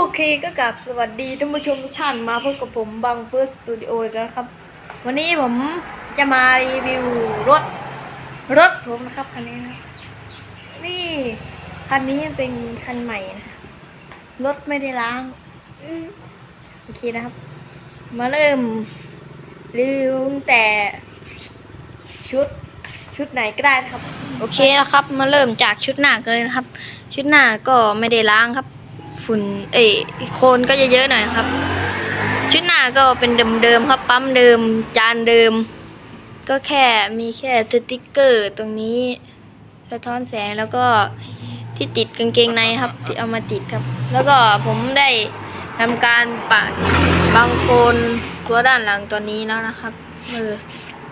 อเคก็กลับสวัสดีท่านผู้ชมทุกท่านมาพบกับผมบังเฟิร์สสตูดิโออีกแล้วครับ วันนี้ผมจะมารีวิวรถ รถผมนะครับคันนี้นะนี่คันนี้เป็นคันใหม่นะรถไม่ได้ล้างโอเคนะครับ มาเริ่มรีวิวแต่ชุดชุดไหนก็ได้นะครับ โอเคนะครับ มาเริ่มจากชุดหน้ากันเลยนะครับ ชุดหน้าก็ไม่ได้ล้างครับ ฝุ่นเอ้ยโคลนก็จะเยอะหน่อยครับ ชุดหน้าก็เป็นเดิมๆครับ ปั๊มเดิม จานเดิม ก็แค่มีแค่สติกเกอร์ตรงนี้สะท้อนแสงแล้วก็ที่ติดกางเกงในครับ ที่เอามาติดครับ แล้วก็ผมได้ทำการปาดบางโคนตัวด้านหลังตัวนี้แล้วนะครับเออ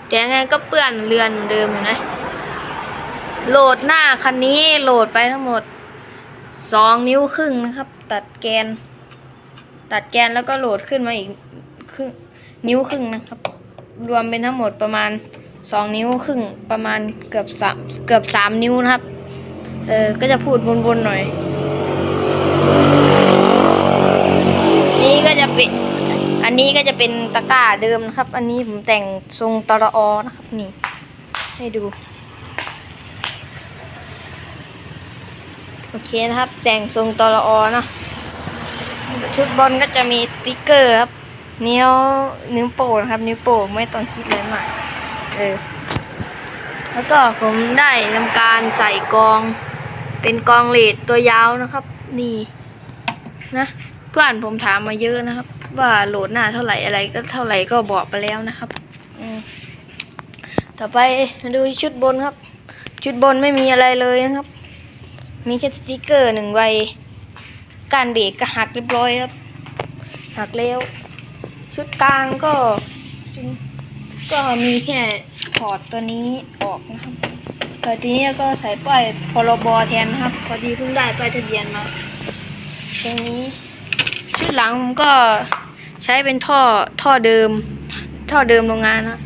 แต่ยังไงก็เปื้อนเรือนเหมือนเดิมอยู่นะโหลดหน้าคันนี้โหลดไปทั้งหมดสองนิ้วครึ่งนะครับ ตัดแกน ตัดแกนแล้วก็โหลดขึ้นมาอีกครึ่งนิ้วครึ่งนะครับ รวมเป็นทั้งหมดประมาณสองนิ้วครึ่งประมาณเกือบสามเกือบสามนิ้วนะครับ เออก็จะพูดบนๆหน่อย นี่ก็จะเป็นอันนี้ก็จะเป็นตะกร้าเดิมนะครับ อันนี้ผมแต่งทรงตรอนะครับนี่ ให้ดู โอเคนะครับ แต่งทรงตลอเนาะชุดบอลก็จะมีสติกเกอร์ครับ นิ้วนิ้วโป้นะครับ นิ้วโป้ไม่ต้องคิดเลยมากเออแล้วก็ผมได้ทำการใส่กอง เป็นกองเลดตัวยาวนะครับ นี่ นะเพื่อนผมถามมาเยอะนะครับ ว่าโหลดหน้าเท่าไหร่อะไรก็เท่าไหร่ก็บอกไปแล้วนะครับอืมต่อไปมาดูชุดบนครับ ชุดบนไม่มีอะไรเลยนะครับ มีแค่สติกเกอร์หนึ่งใบการเบรกก็หักเรียบร้อยครับ หักแล้ว ชุดกลางก็ ก็มีแค่ถอดตัวนี้ออกนะครับแต่ทีนี้ก็ใส่ป้ายพรบแทนนะครับ พอดีเพิ่งได้ป้ายทะเบียนมา ตรงนี้ ชุดหลังผมก็ใช้เป็นท่อท่อเดิม ท่อเดิมโรงงานนะ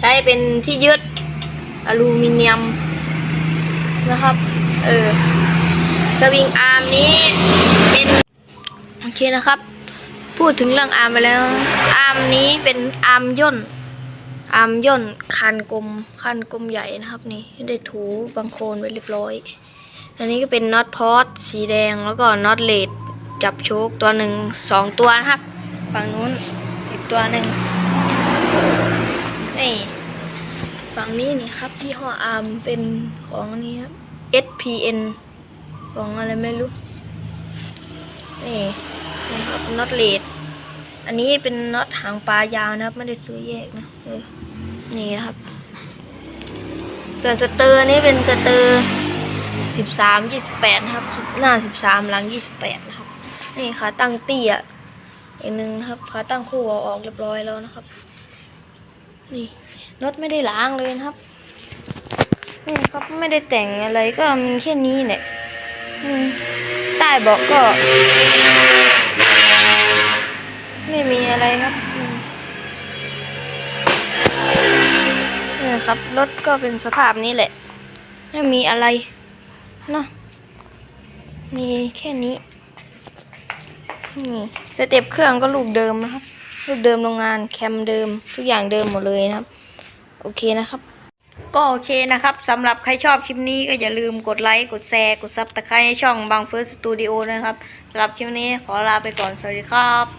ใช้เป็นที่ยึดอลูมิเนียม นะครับ เออสวิงอาร์มนี้เป็นโอเคนะครับ พูดถึงเรื่องอาร์มไปแล้ว อาร์มนี้เป็นอาร์มย่น อาร์มย่นคันกลมคันกลมใหญ่นะครับ นี่ได้ถูบางโคลนไว้เรียบร้อย อันนี้ก็เป็นน็อตพอตสีแดงแล้วก็น็อตเลดจับโชคตัวหนึ่งสองตัวนะครับ ฝั่งนู้นอีกตัวหนึ่งนี่ ฝั่งนี้นี่ครับที่ห้ออาร์มเป็นของนี้ครับ SPN ของอะไรไม่รู้ นี่นะครับน็อตเลดอันนี้เป็นน็อตหางปลายาวนะครับ ไม่ได้ซื้อแยกนะเออนี่นะครับ ส่วนสเตอร์นี่เป็นสเตอร์สิบสามยี่สิบแปดนะครับ หน้าสิบสามหลังยี่สิบแปดนะครับ นี่ขาตั้งเตี้ยอีกหนึ่งนะครับขาตั้งคู่เอาออกเรียบร้อยแล้วนะครับ นี่รถไม่ได้ล้างเลยครับนี่ครับไม่ได้แต่งอะไรก็มีแค่นี้แหละใต้เบอกก็ ไม่มีอะไรครับนี่ครับรถก็เป็นสภาพนี้แหละ ไม่มีอะไรเนาะมีแค่นี้นี่สเต็ปเครื่องก็ลูกเดิมนะครับ ลูกเดิมโรงงานแคมเดิมทุกอย่างเดิมหมดเลยนะครับ โอเคนะครับ ก็โอเคนะครับสำหรับใครชอบคลิปนี้ก็อย่าลืมกดไลค์กดแชร์กดซับสไครต์ช่องบางเฟิร์สสตูดิโอนะครับสำหรับคลิปนี้ขอลาไปก่อนสวัสดีครับ